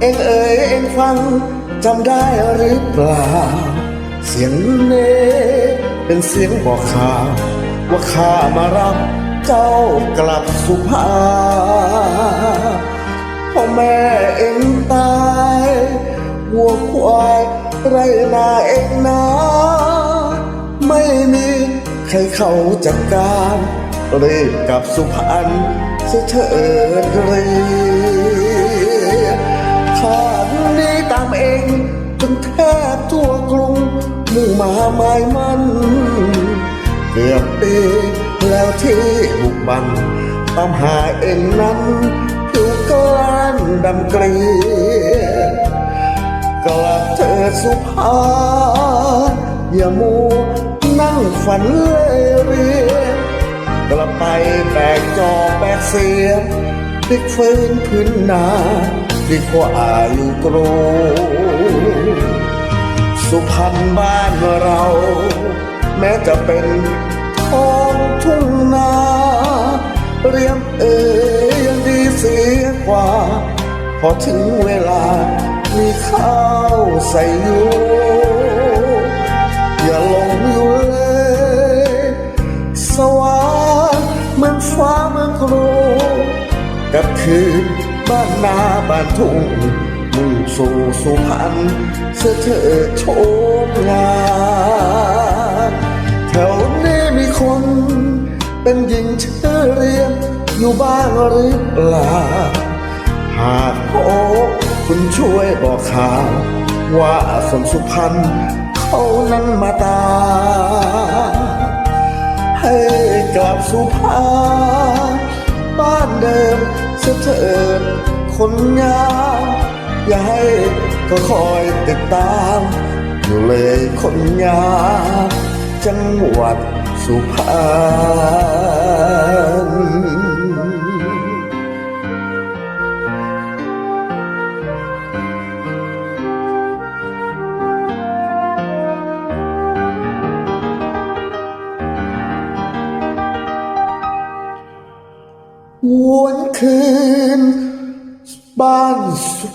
เอ็งเอ๋ยเอ็งฟังจำได้หรือเปล่า เสียงเนเป็นเสียงบอกข่าวว่าข้ามารับเจ้ากลับสุภาพ่อแม่เอ็งตายวัวควายไรนาเอ็งนาไม่มีใครเขาจัดการรีบกลับสุพรรณเสเถิดเรี ข้านี้ตามเองจนแทบทั่วกรุงมุ่งมาหมายมันเกือบปีแล้วที่บุกบันตามหาเองนั้นผิวกล้านดำเกรียดกลับเธอสุภาอย่ามัวนั่งฝันเล่เรียนกลับไปแบกจอแบกเสียพลิกฟื้นพื้นนา ดีกว่าอายุตรงสุพรรณบ้านเรา แม้จะเป็นท้องทุ่งนาเรียมเอ่ยยังดีเสียกว่า พอถึงเวลา มีข้าวใส่ยูอย่าลงอยู่เลยสวรรค์เหมือนฟ้าเมืองกรุกับคืน บ้านนาบ้านทุ่งมุ่งสู่สุพรรณเสื้อเธอโชมงามแถวนี้มีคน เป็นหญิงชื่อเรียนอยู่บ้างหรือเปล่า หากพบคุณช่วยบอกข่าว ว่าสนสุพรรณเขานั้นมาตา ให้กลับสุพรรณ บ้านเดิมเสยเถินคนงามอย่าให้ก็คอยติดตาม อยู่เลยคนงามจังหวัดสุพรรณ วนคืน บ้านสุ